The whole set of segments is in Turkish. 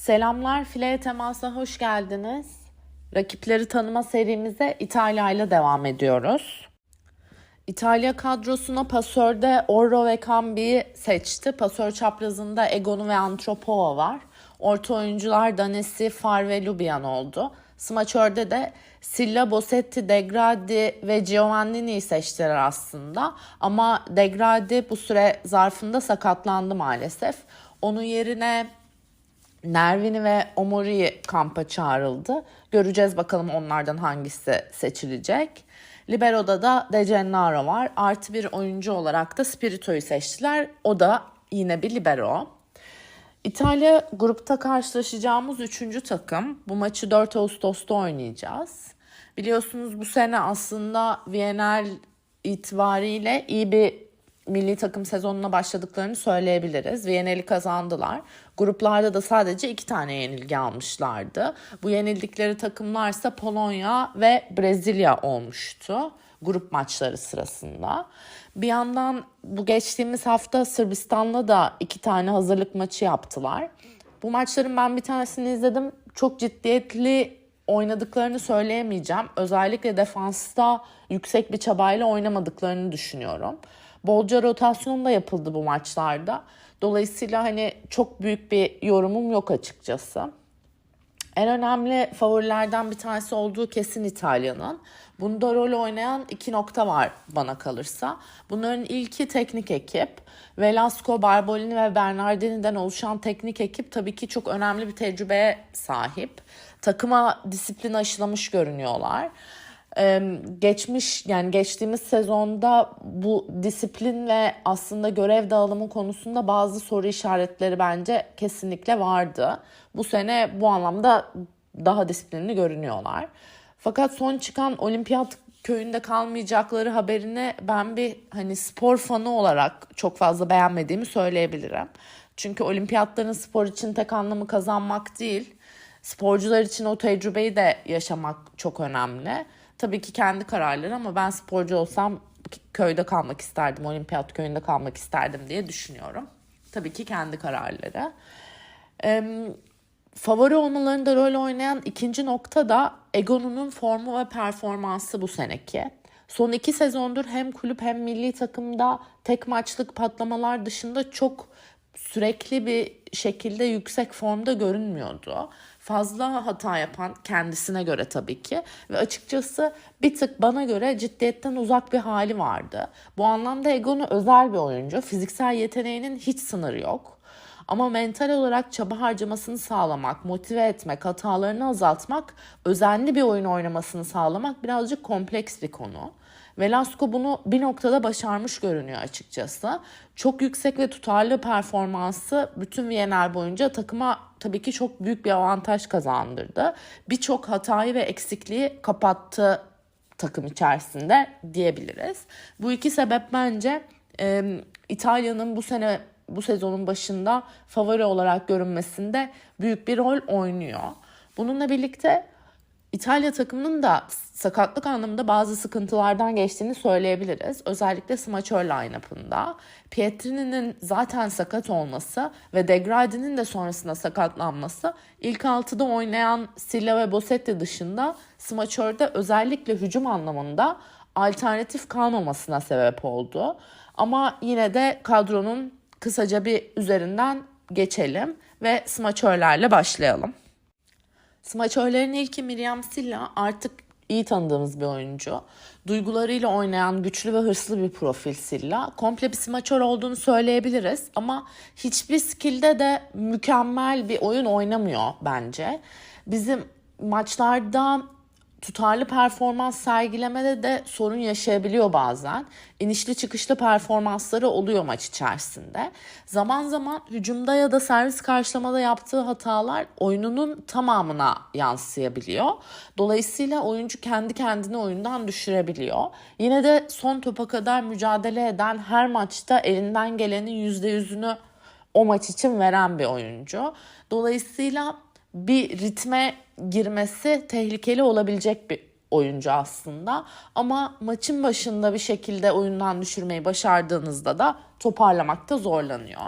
Selamlar, Fileye Temas'a hoş geldiniz. Rakipleri tanıma serimize İtalya ile devam ediyoruz. İtalya kadrosuna pasörde Orro ve Cambi'yi seçti. Pasör çaprazında Egonu ve Antropova var. Orta oyuncular Danesi, Far ve Lubian oldu. Smaçörde de Silla, Bossetti, Degradi ve Giovannini'yi seçtiler aslında. Ama Degradi bu süre zarfında sakatlandı maalesef. Onun yerine Nervini ve Omori kampa çağrıldı. Göreceğiz bakalım onlardan hangisi seçilecek. Libero'da da De Gennaro var. Artı bir oyuncu olarak da Spirito'yu seçtiler. O da yine bir libero. İtalya grupta karşılaşacağımız üçüncü takım. Bu maçı 4 Ağustos'ta oynayacağız. Biliyorsunuz bu sene aslında Viyanel itibariyle iyi bir milli takım sezonuna başladıklarını söyleyebiliriz. Viyanel'i kazandılar. Gruplarda da sadece iki tane yenilgi almışlardı. Bu yenildikleri takımlarsa Polonya ve Brezilya olmuştu grup maçları sırasında. Bir yandan bu geçtiğimiz hafta Sırbistan'la da iki tane hazırlık maçı yaptılar. Bu maçların ben bir tanesini izledim. Çok ciddiyetli oynadıklarını söyleyemeyeceğim. Özellikle defansta yüksek bir çabayla oynamadıklarını düşünüyorum. Bolca rotasyon da yapıldı bu maçlarda. Dolayısıyla hani çok büyük bir yorumum yok açıkçası. En önemli favorilerden bir tanesi olduğu kesin İtalya'nın. Bunda rol oynayan iki nokta var bana kalırsa. Bunların ilki teknik ekip. Velasco, Barbolini ve Bernardini'den oluşan teknik ekip tabii ki çok önemli bir tecrübeye sahip. Takıma disiplin aşılamış görünüyorlar geçmiş yani geçtiğimiz sezonda bu disiplin ve aslında görev dağılımı konusunda bazı soru işaretleri bence kesinlikle vardı. Bu sene bu anlamda daha disiplinli görünüyorlar. Fakat son çıkan olimpiyat köyünde kalmayacakları haberini ben bir hani spor fanı olarak çok fazla beğenmediğimi söyleyebilirim. Çünkü olimpiyatların spor için tek anlamı kazanmak değil, sporcular için o tecrübeyi de yaşamak çok önemli. Tabii ki kendi kararları ama ben sporcu olsam köyde kalmak isterdim, olimpiyat köyünde kalmak isterdim diye düşünüyorum. Tabii ki kendi kararları. Ee, favori olmalarında rol oynayan ikinci nokta da Egon'un formu ve performansı bu seneki. Son iki sezondur hem kulüp hem milli takımda tek maçlık patlamalar dışında çok sürekli bir şekilde yüksek formda görünmüyordu fazla hata yapan kendisine göre tabii ki ve açıkçası bir tık bana göre ciddiyetten uzak bir hali vardı. Bu anlamda Egon'u özel bir oyuncu. Fiziksel yeteneğinin hiç sınırı yok. Ama mental olarak çaba harcamasını sağlamak, motive etmek, hatalarını azaltmak, özenli bir oyun oynamasını sağlamak birazcık kompleks bir konu. Velasco bunu bir noktada başarmış görünüyor açıkçası. Çok yüksek ve tutarlı performansı bütün Viyener boyunca takıma tabii ki çok büyük bir avantaj kazandırdı. Birçok hatayı ve eksikliği kapattı takım içerisinde diyebiliriz. Bu iki sebep bence e, İtalya'nın bu sene bu sezonun başında favori olarak görünmesinde büyük bir rol oynuyor. Bununla birlikte İtalya takımının da sakatlık anlamında bazı sıkıntılardan geçtiğini söyleyebiliriz. Özellikle smaçör line-up'ında. Pietrini'nin zaten sakat olması ve Degradi'nin de sonrasında sakatlanması ilk altıda oynayan Silla ve Bossetti dışında smaçörde özellikle hücum anlamında alternatif kalmamasına sebep oldu. Ama yine de kadronun kısaca bir üzerinden geçelim ve smaçörlerle başlayalım. Smaçörlerin ilki Miriam Silla artık iyi tanıdığımız bir oyuncu. Duygularıyla oynayan güçlü ve hırslı bir profil Silla. Komple bir smaçör olduğunu söyleyebiliriz ama hiçbir skillde de mükemmel bir oyun oynamıyor bence. Bizim maçlarda tutarlı performans sergilemede de sorun yaşayabiliyor bazen. İnişli çıkışlı performansları oluyor maç içerisinde. Zaman zaman hücumda ya da servis karşılamada yaptığı hatalar oyununun tamamına yansıyabiliyor. Dolayısıyla oyuncu kendi kendini oyundan düşürebiliyor. Yine de son topa kadar mücadele eden her maçta elinden gelenin %100'ünü o maç için veren bir oyuncu. Dolayısıyla bir ritme girmesi tehlikeli olabilecek bir oyuncu aslında. Ama maçın başında bir şekilde oyundan düşürmeyi başardığınızda da toparlamakta zorlanıyor.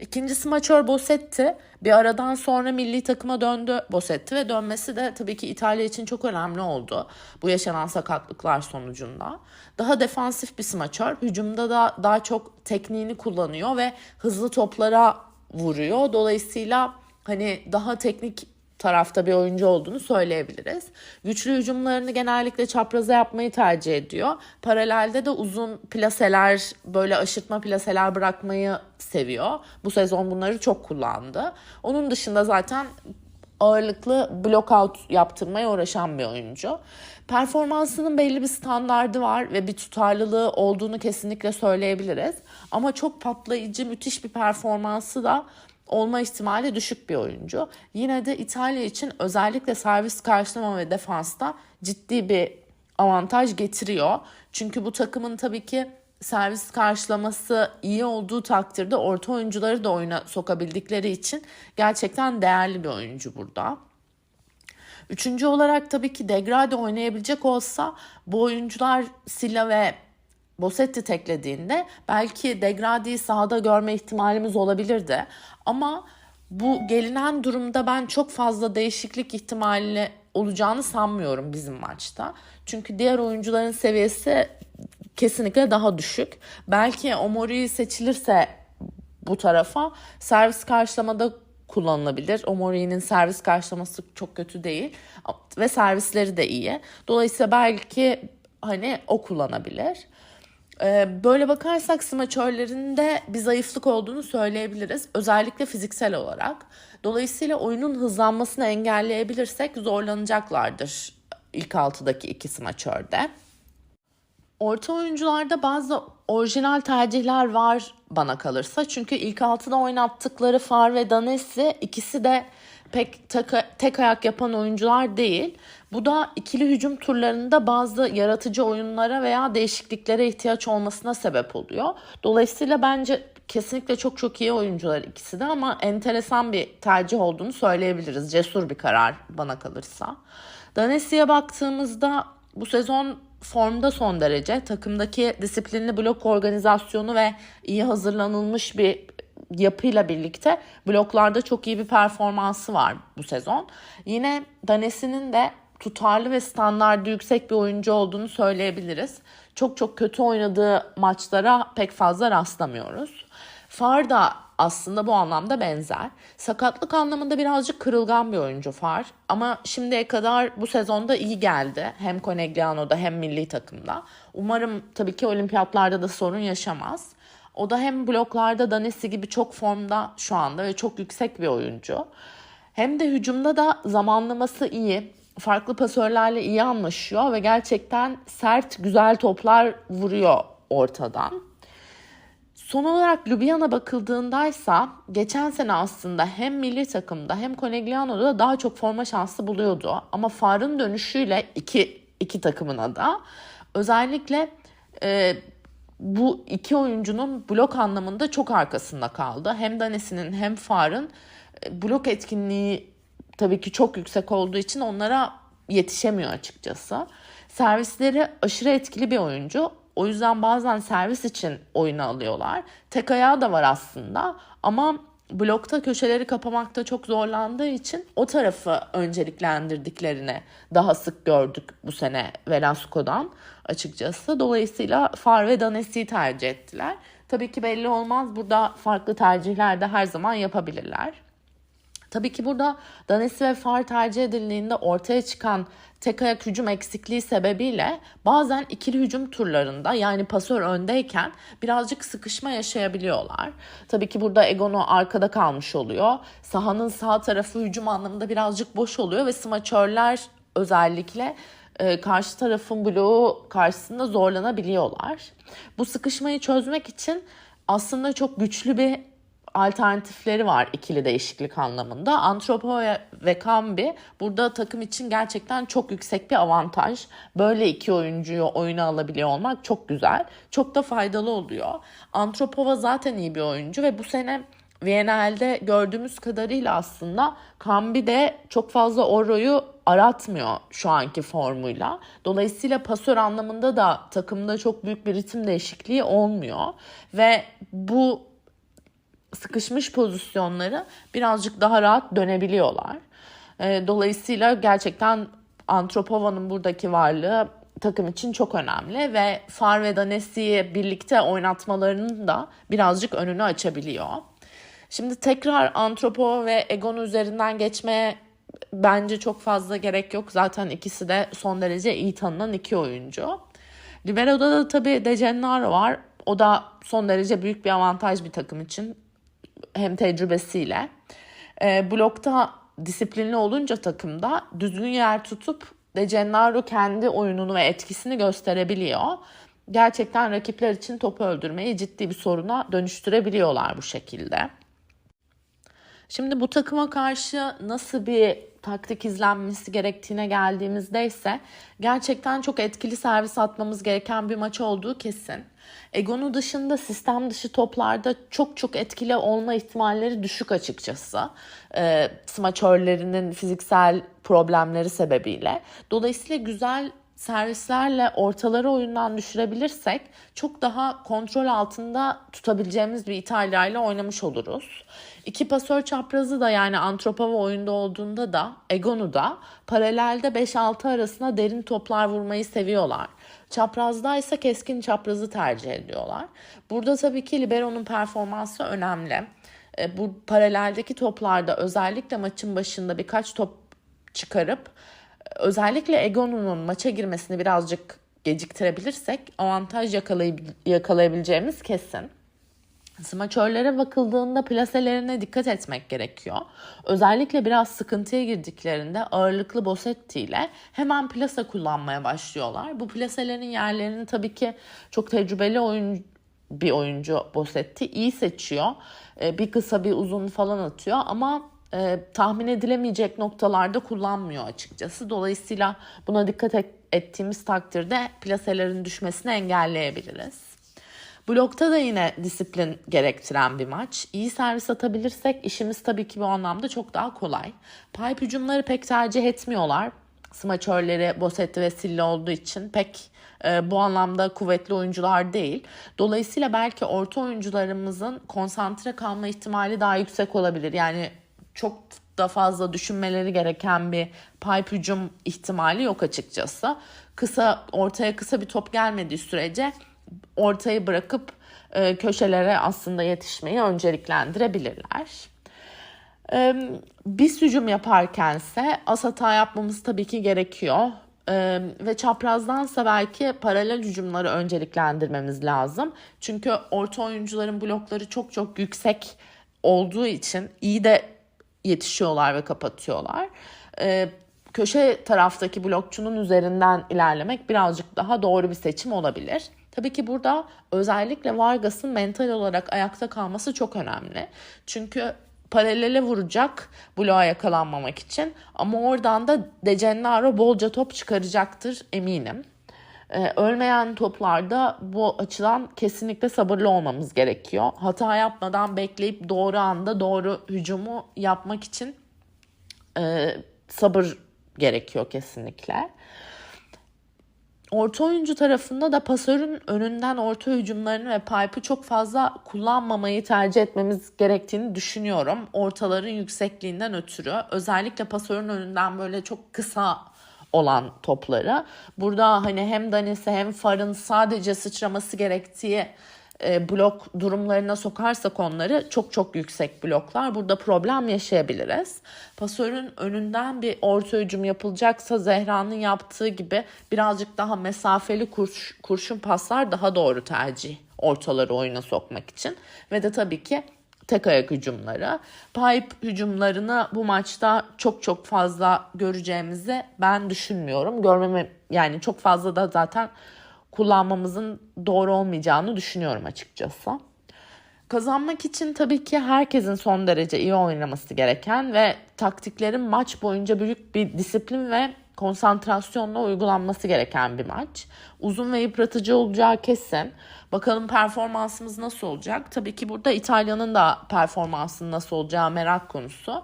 İkinci smaçör Bossetti. Bir aradan sonra milli takıma döndü Bossetti ve dönmesi de tabii ki İtalya için çok önemli oldu. Bu yaşanan sakatlıklar sonucunda. Daha defansif bir smaçör. Hücumda da daha çok tekniğini kullanıyor ve hızlı toplara vuruyor. Dolayısıyla hani daha teknik tarafta bir oyuncu olduğunu söyleyebiliriz. Güçlü hücumlarını genellikle çapraza yapmayı tercih ediyor. Paralelde de uzun plaseler, böyle aşırtma plaseler bırakmayı seviyor. Bu sezon bunları çok kullandı. Onun dışında zaten ağırlıklı blokout yaptırmaya uğraşan bir oyuncu. Performansının belli bir standardı var ve bir tutarlılığı olduğunu kesinlikle söyleyebiliriz. Ama çok patlayıcı, müthiş bir performansı da olma ihtimali düşük bir oyuncu. Yine de İtalya için özellikle servis karşılama ve defansta ciddi bir avantaj getiriyor. Çünkü bu takımın tabii ki servis karşılaması iyi olduğu takdirde orta oyuncuları da oyuna sokabildikleri için gerçekten değerli bir oyuncu burada. Üçüncü olarak tabii ki Degrade oynayabilecek olsa bu oyuncular Silla ve Bosetti teklediğinde belki Degrade'yi sahada görme ihtimalimiz olabilirdi. Ama bu gelinen durumda ben çok fazla değişiklik ihtimali olacağını sanmıyorum bizim maçta. Çünkü diğer oyuncuların seviyesi kesinlikle daha düşük. Belki Omori seçilirse bu tarafa servis karşılamada kullanılabilir. Omori'nin servis karşılaması çok kötü değil ve servisleri de iyi. Dolayısıyla belki hani o kullanabilir. Ee, böyle bakarsak smaçörlerinde bir zayıflık olduğunu söyleyebiliriz. Özellikle fiziksel olarak. Dolayısıyla oyunun hızlanmasını engelleyebilirsek zorlanacaklardır ilk altıdaki iki smaçörde. Orta oyuncularda bazı orijinal tercihler var bana kalırsa. Çünkü ilk altıda oynattıkları Far ve Danesi ikisi de pek tek, tek ayak yapan oyuncular değil. Bu da ikili hücum turlarında bazı yaratıcı oyunlara veya değişikliklere ihtiyaç olmasına sebep oluyor. Dolayısıyla bence kesinlikle çok çok iyi oyuncular ikisi de ama enteresan bir tercih olduğunu söyleyebiliriz. Cesur bir karar bana kalırsa. Danesi'ye baktığımızda bu sezon formda son derece. Takımdaki disiplinli blok organizasyonu ve iyi hazırlanılmış bir yapıyla birlikte bloklarda çok iyi bir performansı var bu sezon. Yine Danesi'nin de tutarlı ve standardı yüksek bir oyuncu olduğunu söyleyebiliriz. Çok çok kötü oynadığı maçlara pek fazla rastlamıyoruz. Far da aslında bu anlamda benzer. Sakatlık anlamında birazcık kırılgan bir oyuncu Far. Ama şimdiye kadar bu sezonda iyi geldi. Hem Conegliano'da hem milli takımda. Umarım tabii ki olimpiyatlarda da sorun yaşamaz. O da hem bloklarda Danesi gibi çok formda şu anda ve çok yüksek bir oyuncu. Hem de hücumda da zamanlaması iyi. Farklı pasörlerle iyi anlaşıyor ve gerçekten sert güzel toplar vuruyor ortadan. Son olarak Ljubljana bakıldığındaysa geçen sene aslında hem milli takımda hem Conegliano'da daha çok forma şansı buluyordu. Ama Far'ın dönüşüyle iki, iki takımına da özellikle e, bu iki oyuncunun blok anlamında çok arkasında kaldı. Hem Danesi'nin hem Far'ın e, blok etkinliği tabii ki çok yüksek olduğu için onlara yetişemiyor açıkçası. Servisleri aşırı etkili bir oyuncu. O yüzden bazen servis için oyunu alıyorlar. Tek ayağı da var aslında ama blokta köşeleri kapamakta çok zorlandığı için o tarafı önceliklendirdiklerini daha sık gördük bu sene Velasco'dan açıkçası. Dolayısıyla Far ve Danesi'yi tercih ettiler. Tabii ki belli olmaz. Burada farklı tercihler de her zaman yapabilirler. Tabii ki burada Danesi ve Far tercih edildiğinde ortaya çıkan tek ayak hücum eksikliği sebebiyle bazen ikili hücum turlarında yani pasör öndeyken birazcık sıkışma yaşayabiliyorlar. Tabii ki burada Egono arkada kalmış oluyor. Sahanın sağ tarafı hücum anlamında birazcık boş oluyor ve smaçörler özellikle e, karşı tarafın bloğu karşısında zorlanabiliyorlar. Bu sıkışmayı çözmek için aslında çok güçlü bir alternatifleri var ikili değişiklik anlamında. Antropo ve Kambi burada takım için gerçekten çok yüksek bir avantaj. Böyle iki oyuncuyu oyuna alabiliyor olmak çok güzel. Çok da faydalı oluyor. Antropova zaten iyi bir oyuncu ve bu sene VNL'de gördüğümüz kadarıyla aslında Kambi de çok fazla Oro'yu aratmıyor şu anki formuyla. Dolayısıyla pasör anlamında da takımda çok büyük bir ritim değişikliği olmuyor. Ve bu sıkışmış pozisyonları birazcık daha rahat dönebiliyorlar. E, dolayısıyla gerçekten Antropova'nın buradaki varlığı takım için çok önemli ve Far ve Danesi'yi birlikte oynatmalarının da birazcık önünü açabiliyor. Şimdi tekrar Antropova ve Egon üzerinden geçmeye bence çok fazla gerek yok. Zaten ikisi de son derece iyi tanınan iki oyuncu. Libero'da da tabii De var. O da son derece büyük bir avantaj bir takım için. Hem tecrübesiyle. E, blokta disiplinli olunca takımda düzgün yer tutup De Gennaro kendi oyununu ve etkisini gösterebiliyor. Gerçekten rakipler için topu öldürmeyi ciddi bir soruna dönüştürebiliyorlar bu şekilde. Şimdi bu takıma karşı nasıl bir taktik izlenmesi gerektiğine geldiğimizde ise gerçekten çok etkili servis atmamız gereken bir maç olduğu kesin. Egon'u dışında sistem dışı toplarda çok çok etkili olma ihtimalleri düşük açıkçası. E, smaçörlerinin fiziksel problemleri sebebiyle. Dolayısıyla güzel servislerle ortaları oyundan düşürebilirsek çok daha kontrol altında tutabileceğimiz bir İtalya ile oynamış oluruz. İki pasör çaprazı da yani Antropova oyunda olduğunda da Egon'u da paralelde 5-6 arasına derin toplar vurmayı seviyorlar. Çaprazda ise keskin çaprazı tercih ediyorlar. Burada tabii ki Libero'nun performansı önemli. E, bu paraleldeki toplarda özellikle maçın başında birkaç top çıkarıp özellikle Egon'un maça girmesini birazcık geciktirebilirsek avantaj yakalayab- yakalayabileceğimiz kesin. Smaçörlere bakıldığında plaselerine dikkat etmek gerekiyor. Özellikle biraz sıkıntıya girdiklerinde ağırlıklı Bosetti ile hemen plasa kullanmaya başlıyorlar. Bu plaselerin yerlerini tabii ki çok tecrübeli oyun bir oyuncu Bosetti iyi seçiyor. Bir kısa bir uzun falan atıyor ama e, tahmin edilemeyecek noktalarda kullanmıyor açıkçası. Dolayısıyla buna dikkat et, ettiğimiz takdirde plaselerin düşmesini engelleyebiliriz. Blokta da yine disiplin gerektiren bir maç. İyi servis atabilirsek işimiz tabii ki bu anlamda çok daha kolay. Pipe hücumları pek tercih etmiyorlar. Smaçörleri Bosetti ve Silla olduğu için pek e, bu anlamda kuvvetli oyuncular değil. Dolayısıyla belki orta oyuncularımızın konsantre kalma ihtimali daha yüksek olabilir. Yani çok da fazla düşünmeleri gereken bir pipe hücum ihtimali yok açıkçası. Kısa ortaya kısa bir top gelmediği sürece ortayı bırakıp e, köşelere aslında yetişmeyi önceliklendirebilirler. E, biz hücum yaparkense az hata yapmamız tabii ki gerekiyor. Ee, ve çaprazdansa belki paralel hücumları önceliklendirmemiz lazım. Çünkü orta oyuncuların blokları çok çok yüksek olduğu için iyi de yetişiyorlar ve kapatıyorlar. Ee, köşe taraftaki blokçunun üzerinden ilerlemek birazcık daha doğru bir seçim olabilir. Tabii ki burada özellikle Vargas'ın mental olarak ayakta kalması çok önemli. Çünkü paralele vuracak bloğa yakalanmamak için ama oradan da De Gennaro bolca top çıkaracaktır eminim. Ee, ölmeyen toplarda bu açıdan kesinlikle sabırlı olmamız gerekiyor. Hata yapmadan bekleyip doğru anda doğru hücumu yapmak için e, sabır gerekiyor kesinlikle. Orta oyuncu tarafında da pasörün önünden orta hücumlarını ve pipe'ı çok fazla kullanmamayı tercih etmemiz gerektiğini düşünüyorum. Ortaların yüksekliğinden ötürü. Özellikle pasörün önünden böyle çok kısa olan topları. Burada hani hem Danese hem Far'ın sadece sıçraması gerektiği e, blok durumlarına sokarsak onları çok çok yüksek bloklar. Burada problem yaşayabiliriz. Pasörün önünden bir orta hücum yapılacaksa Zehra'nın yaptığı gibi birazcık daha mesafeli kurş, kurşun paslar daha doğru tercih ortaları oyuna sokmak için. Ve de tabii ki tek ayak hücumları. Pipe hücumlarını bu maçta çok çok fazla göreceğimizi ben düşünmüyorum. Görmeme yani çok fazla da zaten kullanmamızın doğru olmayacağını düşünüyorum açıkçası. Kazanmak için tabii ki herkesin son derece iyi oynaması gereken ve taktiklerin maç boyunca büyük bir disiplin ve konsantrasyonla uygulanması gereken bir maç. Uzun ve yıpratıcı olacağı kesin. Bakalım performansımız nasıl olacak? Tabii ki burada İtalya'nın da performansının nasıl olacağı merak konusu.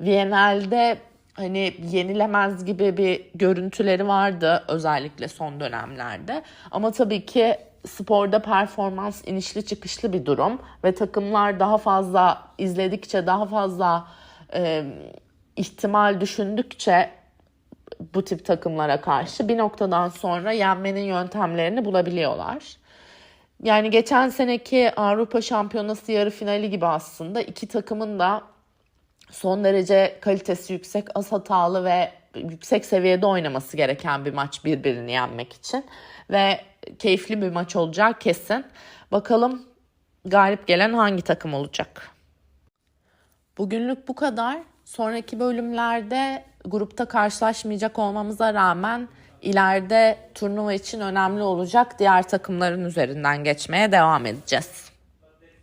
Viyanel'de hani yenilemez gibi bir görüntüleri vardı özellikle son dönemlerde. Ama tabii ki sporda performans inişli çıkışlı bir durum ve takımlar daha fazla izledikçe daha fazla e, ihtimal düşündükçe bu tip takımlara karşı bir noktadan sonra yenmenin yöntemlerini bulabiliyorlar. Yani geçen seneki Avrupa Şampiyonası yarı finali gibi aslında iki takımın da son derece kalitesi yüksek, az hatalı ve yüksek seviyede oynaması gereken bir maç birbirini yenmek için. Ve keyifli bir maç olacağı kesin. Bakalım galip gelen hangi takım olacak? Bugünlük bu kadar. Sonraki bölümlerde grupta karşılaşmayacak olmamıza rağmen ileride turnuva için önemli olacak diğer takımların üzerinden geçmeye devam edeceğiz.